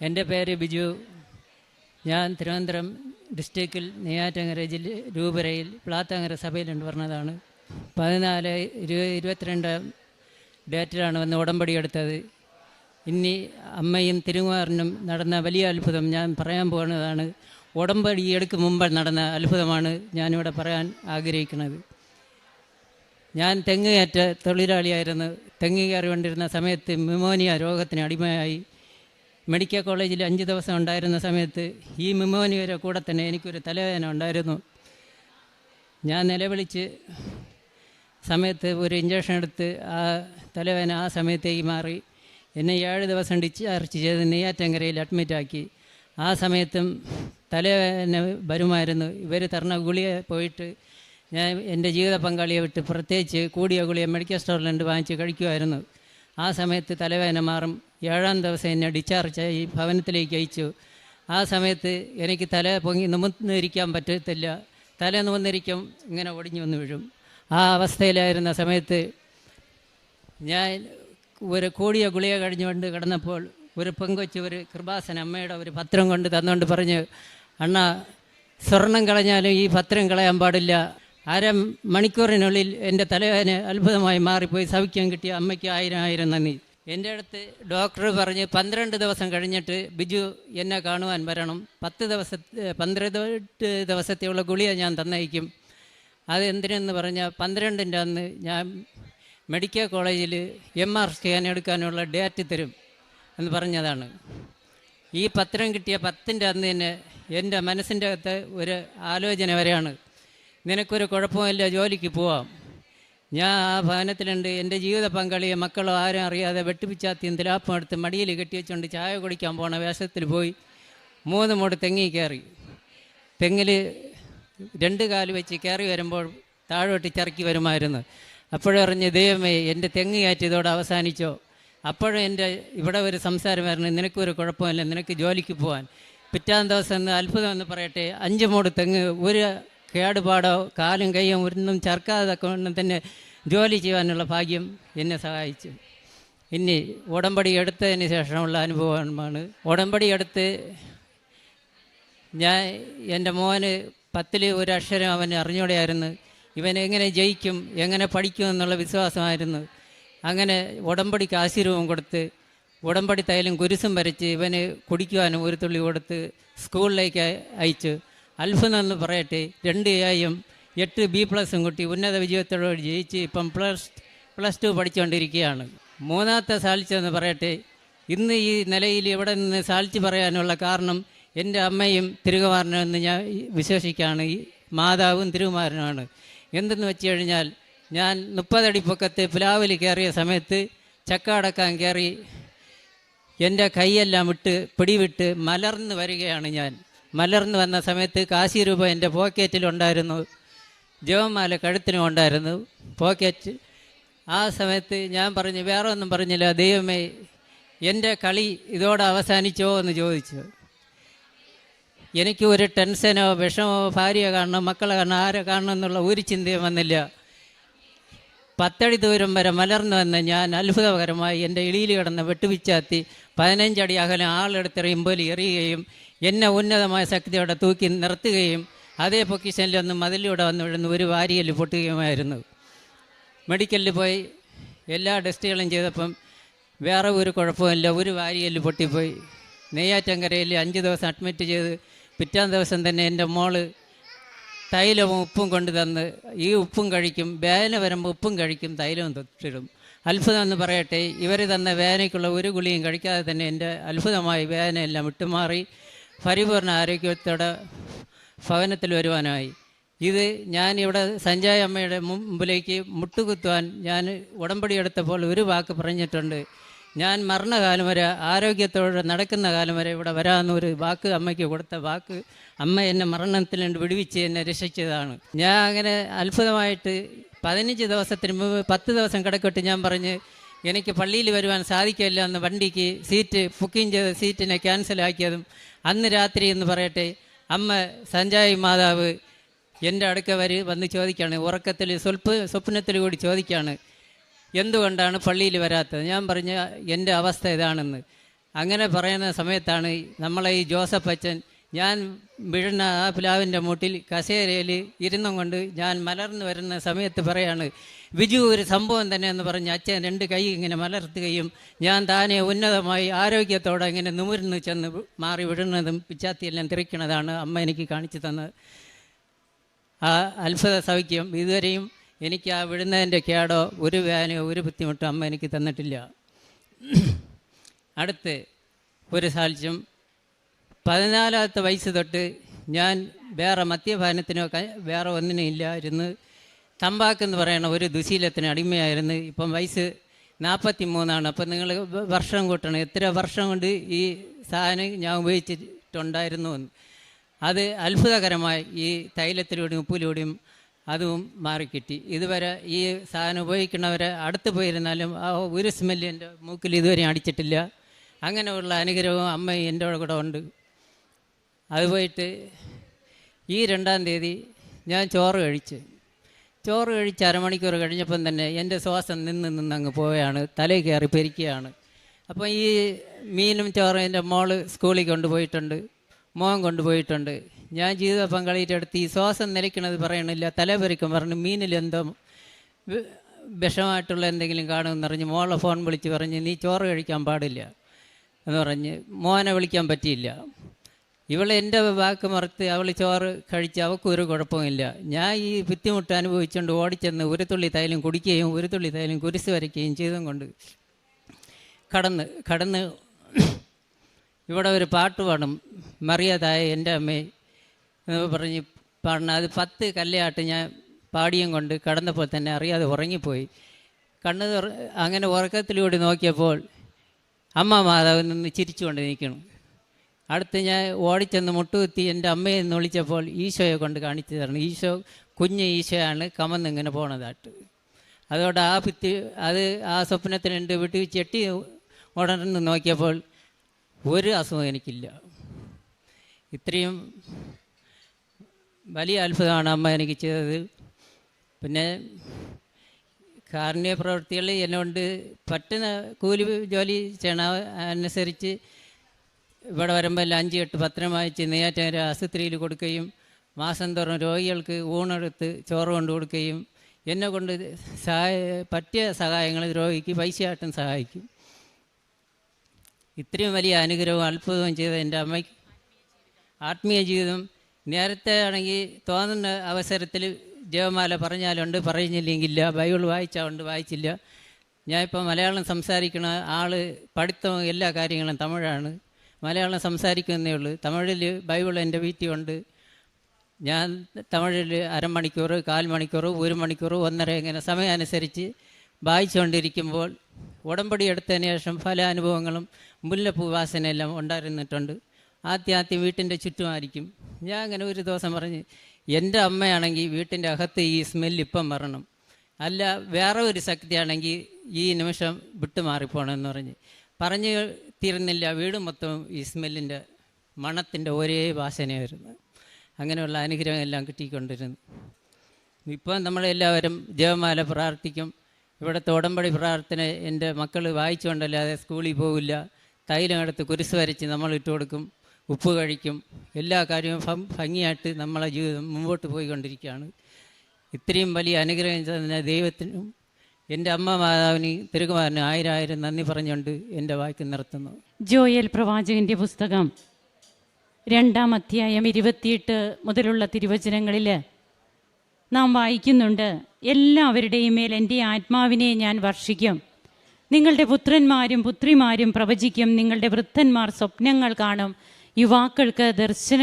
എന്റെ പേര് ബിജു. ഞാൻ തിരുവനന്തപുരം ഡിസ്ട്രിക്റ്റിൽ നെയ്യാറ്റങ്ങര ജില്ല രൂപരയിൽ പ്ലാത്തങ്ങര സഭയിലുണ്ട് പറഞ്ഞതാണ്. പതിനാല് ഇരു ഇരുപത്തിരണ്ട് ഡേറ്റിലാണ് വന്ന് ഉടമ്പടി എടുത്തത്. ഇനി അമ്മയും തിരുമാറിനും നടന്ന വലിയ അത്ഭുതം ഞാൻ പറയാൻ പോകുന്നതാണ്. ഉടമ്പടി എടുക്കും മുമ്പ് നടന്ന അത്ഭുതമാണ് ഞാനിവിടെ പറയാൻ ആഗ്രഹിക്കുന്നത്. ഞാൻ തെങ്ങ് കയറ്റ തൊഴിലാളിയായിരുന്നു. തെങ്ങ് കയറിക്കൊണ്ടിരുന്ന സമയത്ത് മിമോനിയ രോഗത്തിന് അടിമയായി. മെഡിക്കൽ കോളേജിൽ അഞ്ച് ദിവസം ഉണ്ടായിരുന്ന സമയത്ത് ഈ ന്യൂമോണിയയുടെ കൂടെ തന്നെ എനിക്കൊരു തലവേദന ഉണ്ടായിരുന്നു. ഞാൻ നിലവിളിച്ച് സമയത്ത് ഒരു ഇഞ്ചക്ഷൻ എടുത്ത് ആ തലവേദന ആ സമയത്തേക്ക് മാറി. എന്നെ ഏഴ് ദിവസം ഡിസ്ചാർജ് ചെയ്ത് നെയ്യാറ്റങ്കരയിൽ അഡ്മിറ്റാക്കി ആ സമയത്തും തലവേദന വരുമായിരുന്നു. ഇവർ തരണ ഗുളിക പോയിട്ട് ഞാൻ എന്റെ ജീവിത പങ്കാളിയെ വിട്ട് പ്രത്യേകിച്ച് കൂടിയ ഗുളിക മെഡിക്കൽ സ്റ്റോറിൽ രണ്ട് വാങ്ങിച്ച് കഴിക്കുമായിരുന്നു. ആ സമയത്ത് തലവേദന മാറും. ഏഴാം ദിവസം എന്നെ ഡിസ്ചാർജ് ഈ ഭവനത്തിലേക്ക് അയച്ചു. ആ സമയത്ത് എനിക്ക് തല പൊങ്ങി നിമിന്നിരിക്കാൻ പറ്റത്തില്ല. തല നിമിന്നിരിക്കും ഇങ്ങനെ ഒടിഞ്ഞു വന്ന് വീഴും. ആ അവസ്ഥയിലായിരുന്ന സമയത്ത് ഞാൻ ഒരു കൂടിയ ഗുളിക കഴിഞ്ഞുകൊണ്ട് കിടന്നപ്പോൾ ഒരു പെങ്കൊച്ച് ഒരു കൃപാസന അമ്മയുടെ ഒരു പത്രം കൊണ്ട് തന്നുകൊണ്ട് പറഞ്ഞ് അണ്ണ സ്വർണം കളഞ്ഞാലും ഈ പത്രം കളയാൻ പാടില്ല. അര മണിക്കൂറിനുള്ളിൽ എന്റെ തലവേദന അത്ഭുതമായി മാറിപ്പോയി. സൗഖ്യം കിട്ടിയ അമ്മയ്ക്ക് ആയിരം ആയിരം നന്ദി. എന്റെ അടുത്ത് ഡോക്ടർ പറഞ്ഞ് പന്ത്രണ്ട് ദിവസം കഴിഞ്ഞിട്ട് ബിജു എന്നെ കാണുവാൻ വരണം. പത്ത് ദിവസ പന്ത്രണ്ട് ദിവസത്തെയുള്ള ഗുളിക ഞാൻ തന്നയക്കും. അത് എന്തിനെന്ന് പറഞ്ഞാൽ പന്ത്രണ്ടിന്റെ അന്ന് ഞാൻ മെഡിക്കൽ കോളേജിൽ എം ആർ സ്കാൻ എടുക്കാനുള്ള ഡേറ്റ് തരും എന്ന് പറഞ്ഞതാണ്. ഈ പത്രം കിട്ടിയ പത്തിന്റെ അന്ന് തന്നെ എന്റെ മനസ്സിന്റെ അകത്ത് ഒരു ആലോചന വരെയാണ്. നിനക്കൊരു കുഴപ്പമില്ല ജോലിക്ക് പോവാം. ഞാൻ ആ ഭവനത്തിലുണ്ട്. എന്റെ ജീവിത പങ്കാളിയെ മക്കളോ ആരും അറിയാതെ വെട്ടിപ്പിച്ചാത്തിയും തിലാപ്പം എടുത്ത് മടിയിൽ കെട്ടി വെച്ചുകൊണ്ട് ചായ കുടിക്കാൻ പോണ വേഷത്തിൽ പോയി മൂന്ന് മൂട് തെങ്ങി കയറി. തെങ്ങിൽ രണ്ട് കാൽ വെച്ച് കയറി വരുമ്പോൾ താഴോട്ട് ചിറക്കി വരുമായിരുന്നു. അപ്പോഴറിഞ്ഞ് ദൈവമേ എന്റെ തെങ്ങ് കയറ്റിയതോടെ അവസാനിച്ചോ. അപ്പോഴും എന്റെ ഇവിടെ ഒരു സംസാരം വരണം നിനക്കൊരു കുഴപ്പമില്ല നിനക്ക് ജോലിക്ക് പോകാൻ പിറ്റാം ദിവസം അത്ഭുതം എന്ന് പറയട്ടെ അഞ്ച് മൂട് തെങ്ങ് ഒരു കേടുപാടോ കാലും കൈയും ഒന്നും ചേർക്കാതെ കൊണ്ട് തന്നെ ജോലി ചെയ്യാനുള്ള ഭാഗ്യം എന്നെ സഹായിച്ചു. ഇനി ഉടമ്പടി എടുത്തതിന് ശേഷമുള്ള അനുഭവമാണ്. ഉടമ്പടി എടുത്ത് ഞാൻ എന്റെ മോന് പത്തിൽ ഒരു അക്ഷരം അവൻ അറിഞ്ഞൂടെയായിരുന്നു. ഇവൻ എങ്ങനെ ജയിക്കും എങ്ങനെ പഠിക്കും എന്നുള്ള വിശ്വാസമായിരുന്നു. അങ്ങനെ ഉടമ്പടിക്ക് ആശീർവം കൊടുത്ത് ഉടമ്പടി തൈലും കുരിശും വരച്ച് ഇവന് കുടിക്കുവാനും ഒരു തുള്ളി കൊടുത്ത് സ്കൂളിലേക്ക് അയച്ചു. അത്ഭുതം എന്ന് പറയട്ടെ രണ്ട് എയും എട്ട് ബി പ്ലസും കൂട്ടി ഉന്നത വിജയത്തോട് ജയിച്ച് ഇപ്പം പ്ലസ് പ്ലസ് ടു പഠിച്ചുകൊണ്ടിരിക്കുകയാണ് മൂന്നാമത്തെ സാധിച്ചതെന്ന് പറയട്ടെ ഇന്ന് ഈ നിലയിൽ ഇവിടെ നിന്ന് സാധിച്ചു പറയാനുള്ള കാരണം എന്റെ അമ്മയും തിരുകുമാരനെന്ന് ഞാൻ വിശ്വസിക്കുകയാണ് ഈ മാതാവും തിരുകുമാരനുമാണ്. എന്തെന്ന് വെച്ച് കഴിഞ്ഞാൽ ഞാൻ മുപ്പതടി പൊക്കത്ത് പ്ലാവിൽ കയറിയ സമയത്ത് ചക്ക അടക്കാൻ കയറി എന്റെ കൈയെല്ലാം വിട്ട് പിടിവിട്ട് മലർന്ന് വരികയാണ് ഞാൻ. മലർന്ന് വന്ന സമയത്ത് കാശി രൂപ എന്റെ പോക്കറ്റിൽ ഉണ്ടായിരുന്നു. ജവമാല കഴുത്തിനും ഉണ്ടായിരുന്നു. പോക്കറ്റ് ആ സമയത്ത് ഞാൻ പറഞ്ഞു വേറെ ഒന്നും പറഞ്ഞില്ല ദൈവമേ എന്റെ കളി ഇതോടെ അവസാനിച്ചോ എന്ന് ചോദിച്ചു. എനിക്ക് ഒരു ടെൻഷനോ വിഷമോ ഭാര്യയെ കാണണം മക്കളെ കാണണം ആരെ കാണണം എന്നുള്ള ഒരു ചിന്തയും വന്നില്ല. പത്തടി ദൂരം വരെ മലർന്നു വന്ന് ഞാൻ അത്ഭുതകരമായി എന്റെ ഇളിയിൽ കിടന്ന് വെട്ടുപിച്ചാത്തി പതിനഞ്ചടി അകലം ആളെടുത്തെറിയുമ്പോൾ എറിയുകയും എന്നെ ഉന്നതമായ ശക്തിയോടെ തൂക്കി നിർത്തുകയും അതേ പൊക്കിഷനിൽ ഒന്ന് മതിലൂടെ വന്നു വിടുന്ന ഒരു വാരിയൽ പൊട്ടുകയുമായിരുന്നു. മെഡിക്കലിൽ പോയി എല്ലാ ടെസ്റ്റുകളും ചെയ്തപ്പം വേറെ ഒരു കുഴപ്പമില്ല ഒരു വാരിയൽ പൊട്ടിപ്പോയി. നെയ്യാറ്റങ്കരയിൽ അഞ്ച് ദിവസം അഡ്മിറ്റ് ചെയ്ത് പിറ്റാം ദിവസം തന്നെ എന്റെ മോൾ തൈലവും ഉപ്പും കൊണ്ട് തന്ന് ഈ ഉപ്പും കഴിക്കും വേദന വരുമ്പോൾ ഉപ്പും കഴിക്കും തൈലവും തൊട്ടിടും. അത്ഭുതം എന്ന് പറയട്ടെ ഇവർ തന്ന വേദനയ്ക്കുള്ള ഒരു ഗുളിയും കഴിക്കാതെ തന്നെ എന്റെ അത്ഭുതമായി വേദനയെല്ലാം വിട്ടുമാറി പരിപൂർണ ആരോഗ്യത്തോടെ ഭവനത്തിൽ വരുവാനായി. ഇത് ഞാൻ ഇവിടെ സഞ്ജയ് അമ്മയുടെ മുമ്പിലേക്ക് മുട്ടുകുത്തുവാൻ ഞാൻ ഉടമ്പടി എടുത്തപ്പോൾ ഒരു വാക്ക് പറഞ്ഞിട്ടുണ്ട്. ഞാൻ മരണകാലം വരെ ആരോഗ്യത്തോടെ നടക്കുന്ന കാലം വരെ ഇവിടെ വരാമെന്നൊരു വാക്ക് അമ്മയ്ക്ക് കൊടുത്ത വാക്ക് അമ്മ എന്നെ മരണത്തിൽ നിന്ന് വിടുവിച്ച് എന്നെ രക്ഷിച്ചതാണ്. ഞാൻ അങ്ങനെ അത്ഭുതമായിട്ട് പതിനഞ്ച് ദിവസത്തിന് മുമ്പ് പത്ത് ദിവസം കിടക്കട്ട് ഞാൻ പറഞ്ഞ് എനിക്ക് പള്ളിയിൽ വരുവാൻ സാധിക്കില്ല എന്ന് വണ്ടിക്ക് സീറ്റ് ബുക്കിംഗ് ചെയ്ത സീറ്റിനെ ക്യാൻസലാക്കിയതും അന്ന് രാത്രി എന്ന് പറയട്ടെ അമ്മ സഞ്ജയ് മാതാവ് എന്റെ അടുക്ക വരെ വന്ന് ചോദിക്കുകയാണ് ഉറക്കത്തിൽ സ്വൽപ്പ സ്വപ്നത്തിൽ കൂടി ചോദിക്കുകയാണ് എന്തുകൊണ്ടാണ് പള്ളിയിൽ വരാത്തത്? ഞാൻ പറഞ്ഞ എന്റെ അവസ്ഥ ഇതാണെന്ന്. അങ്ങനെ പറയുന്ന സമയത്താണ് നമ്മളെ ഈ ജോസഫ് അച്ഛൻ ഞാൻ വീഴുന്ന ആ പ്ലാവിന്റെ മൂട്ടിൽ കസേരയിൽ ഇരുന്നും കൊണ്ട് ഞാൻ മലർന്നു വരുന്ന സമയത്ത് പറയാണ് വിജു ഒരു സംഭവം തന്നെ എന്ന് പറഞ്ഞ് അച്ഛൻ രണ്ട് കൈ ഇങ്ങനെ മലർത്തുകയും ഞാൻ താനെ ഉന്നതമായി ആരോഗ്യത്തോടെ ഇങ്ങനെ നിമിർന്ന് ചെന്ന് മാറി വിടുന്നതും പിച്ചാത്തിയെല്ലാം തിരിക്കണതാണ് അമ്മ എനിക്ക് കാണിച്ചു തന്നത്. ആ അത്ഭുത സൗഖ്യം ഇതുവരെയും എനിക്ക് ആ വിഴുന്നതിന്റെ കേടോ ഒരു വേനയോ ഒരു ബുദ്ധിമുട്ടോ അമ്മ എനിക്ക് തന്നിട്ടില്ല. അടുത്ത് ഒരു സാക്ഷ്യം പതിനാലാമത്തെ വയസ്സ് തൊട്ട് ഞാൻ വേറെ മദ്യപാനത്തിനോ വേറെ ഒന്നിനും ഇല്ലായിരുന്നു. തമ്പാക്ക് എന്ന് പറയുന്ന ഒരു ദുശീലത്തിന് അടിമയായിരുന്നു. ഇപ്പം വയസ്സ് നാൽപ്പത്തി മൂന്നാണ് അപ്പം നിങ്ങൾ വർഷം കൂട്ടണം. എത്ര വർഷം കൊണ്ട് ഈ സാധനം ഞാൻ ഉപയോഗിച്ചിട്ടുണ്ടായിരുന്നു അത് അത്ഭുതകരമായി ഈ തൈലത്തിലൂടെയും ഉപ്പിലൂടെയും അതും മാറിക്കിട്ടി. ഇതുവരെ ഈ സാധനം ഉപയോഗിക്കുന്നവരെ അടുത്ത് പോയിരുന്നാലും ആ ഒരു സ്മെല്ല് എന്റെ മൂക്കിൽ ഇതുവരെ അടിച്ചിട്ടില്ല. അങ്ങനെയുള്ള അനുഗ്രഹവും അമ്മ എന്റെ കൂടെ ഉണ്ട്. അത് പോയിട്ട് ഈ രണ്ടാം തീയതി ഞാൻ ചോറ് കഴിച്ച്. ചോറ് കഴിച്ച് അരമണിക്കൂർ കഴിഞ്ഞപ്പം തന്നെ എന്റെ ശ്വാസം നിന്ന് നിന്ന് അങ്ങ് പോവുകയാണ്. തലയിൽ കയറി പെരിക്കുകയാണ്. അപ്പം ഈ മീനും ചോറും എന്റെ മോൾ സ്കൂളിൽ കൊണ്ടുപോയിട്ടുണ്ട്. മോൻ കൊണ്ടുപോയിട്ടുണ്ട്. ഞാൻ ജീവിത പങ്കാളിയുടെ അടുത്ത് ഈ ശ്വാസം നിലയ്ക്കണത് പറയണില്ല തല പെരിക്കും പറഞ്ഞു വി- വിഷമായിട്ടുള്ള എന്തെങ്കിലും കാണുമെന്ന് പറഞ്ഞ് മോളെ ഫോൺ വിളിച്ച് പറഞ്ഞ് നീ ചോറ് കഴിക്കാൻ പാടില്ല എന്ന് പറഞ്ഞ് മോനെ വിളിക്കാൻ പറ്റിയില്ല. ഇവൾ എന്റെ വാക്ക് മറുത്ത് അവൾ ചോറ് കഴിച്ച് അവൾക്ക് ഒരു കുഴപ്പമില്ല. ഞാൻ ഈ ബുദ്ധിമുട്ട് അനുഭവിച്ചുകൊണ്ട് ഓടിച്ചെന്ന് ഒരു തുള്ളി തൈലം കുടിക്കുകയും ഒരു തുള്ളി തൈലം കുരിശ് വരയ്ക്കുകയും ചെയ്തും കൊണ്ട് കടന്ന് കടന്ന് ഇവിടെ ഒരു പാട്ട് പാടും. മറിയതായ എന്റെ അമ്മേ എന്ന് പറഞ്ഞ് പാടണം അത് പത്ത് കല്ലയാട്ട് ഞാൻ പാടിയും കൊണ്ട് കടന്നപ്പോൾ തന്നെ അറിയാതെ ഉറങ്ങിപ്പോയി. കണ്ണ് അങ്ങനെ ഉറക്കത്തിലൂടെ നോക്കിയപ്പോൾ അമ്മ മാതാവ് നിന്ന് ചിരിച്ചുകൊണ്ട് നിൽക്കണം അടുത്ത് ഞാൻ ഓടിച്ചെന്ന് മുട്ടുകുത്തി എന്റെ അമ്മയെ നിന്ന് വിളിച്ചപ്പോൾ ഈശോയെ കൊണ്ട് കാണിച്ചു തരണം ഈശോ കുഞ്ഞ് ഈശോയാണ് കമന്നിങ്ങനെ പോണതായിട്ട് അതോടെ ആ ഭിത്തി അത് ആ സ്വപ്നത്തിനുണ്ട് വീട്ടിൽ ചെട്ടി ഉടനെ നോക്കിയപ്പോൾ ഒരു അസുഖം എനിക്കില്ല. ഇത്രയും വലിയ അത്ഭുതമാണ് അമ്മ എനിക്ക് ചെയ്തത്. പിന്നെ കാരുണ്യ പ്രവൃത്തികൾ എന്നുകൊണ്ട് പറ്റുന്ന കൂലി ജോലി ചെയ്യണ അനുസരിച്ച് ഇവിടെ വരുമ്പോൾ എല്ലാം അഞ്ച് എട്ട് പത്രം വായിച്ച് നെയ്യാറ്റങ്ങര ആശുപത്രിയിൽ കൊടുക്കുകയും മാസം തോറും രോഗികൾക്ക് ഊണെടുത്ത് ചോറ് കൊണ്ട് കൊടുക്കുകയും എന്നെ കൊണ്ട് സഹായ പറ്റിയ സഹായങ്ങൾ രോഗിക്ക് പൈസയായിട്ടും സഹായിക്കും. ഇത്രയും വലിയ അനുഗ്രഹവും അത്ഭുതവും ചെയ്ത എന്റെ അമ്മയ്ക്ക്. ആത്മീയ ജീവിതം നേരത്തെ ആണെങ്കിൽ തോന്നുന്ന അവസരത്തിൽ ജീവമാല പറഞ്ഞാലുണ്ട് പറഞ്ഞില്ലെങ്കില്ല ബൈബിൾ വായിച്ചാലുണ്ട് വായിച്ചില്ല. ഞാനിപ്പോൾ മലയാളം സംസാരിക്കണ ആൾ പഠിത്തവും എല്ലാ കാര്യങ്ങളും തമിഴാണ്. മലയാളം സംസാരിക്കുന്നേ ഉള്ളൂ. തമിഴിൽ ബൈബിൾ എന്റെ വീട്ടിലുണ്ട്. ഞാൻ തമിഴിൽ അരമണിക്കൂർ കാൽ മണിക്കൂർ ഒരു മണിക്കൂർ ഒന്നര ഇങ്ങനെ സമയമനുസരിച്ച് വായിച്ചുകൊണ്ടിരിക്കുമ്പോൾ ഉടമ്പടി എടുത്തതിന് ശേഷം പല അനുഭവങ്ങളും മുല്ലപ്പൂ വാസനയെല്ലാം ഉണ്ടായിരുന്നിട്ടുണ്ട്. ആദ്യം ആദ്യം വീട്ടിന്റെ ചുറ്റുമായിരിക്കും. ഞാൻ അങ്ങനെ ഒരു ദിവസം പറഞ്ഞ് എന്റെ അമ്മയാണെങ്കിൽ വീട്ടിന്റെ അകത്ത് ഈ സ്മെല്ല് ഇപ്പം വരണം. അല്ല വേറെ ഒരു ശക്തിയാണെങ്കിൽ ഈ നിമിഷം വിട്ടു മാറിപ്പോണമെന്ന് പറഞ്ഞ്. പറഞ്ഞു തീരുന്നില്ല വീട് മൊത്തം ഈ സ്മെല്ലിന്റെ മണത്തിന്റെ ഒരേ വാസനയായിരുന്നു. അങ്ങനെയുള്ള അനുഗ്രഹം എല്ലാം കിട്ടിക്കൊണ്ടിരുന്നു. ഇപ്പോൾ നമ്മളെല്ലാവരും ജപമാല പ്രാർത്ഥിക്കും. ഇവിടുത്തെ ഉടമ്പടി പ്രാർത്ഥന എന്റെ മക്കൾ വായിച്ചുകൊണ്ടല്ലാതെ സ്കൂളിൽ പോകില്ല തൈലം എടുത്ത് കുരിശ് വരച്ച് നമ്മൾ ഇട്ട് കൊടുക്കും ഉപ്പ് കഴിക്കും. എല്ലാ കാര്യവും ഭംഗിയായിട്ട് നമ്മളെ ജീവിതം മുമ്പോട്ട് പോയിക്കൊണ്ടിരിക്കുകയാണ്. ഇത്രയും വലിയ അനുഗ്രഹം തന്ന ദൈവത്തിനും എന്റെ അമ്മ മാതാവിന് തിരുകുമാരന് ആയിരം ആയിരം നന്ദി പറഞ്ഞുകൊണ്ട് എന്റെ വായിക്ക് നിർത്തുന്നു. ജോയൽ പ്രവാചകന്റെ പുസ്തകം രണ്ടാം അധ്യായം ഇരുപത്തിയെട്ട് മുതലുള്ള തിരുവചനങ്ങളിൽ നാം വായിക്കുന്നുണ്ട് എല്ലാവരുടെയും മേൽ എന്റെ ആത്മാവിനെ ഞാൻ വർഷിക്കും. നിങ്ങളുടെ പുത്രന്മാരും പുത്രിമാരും പ്രവചിക്കും. നിങ്ങളുടെ വൃദ്ധന്മാർ സ്വപ്നങ്ങൾ കാണും. യുവാക്കൾക്ക് ദർശനം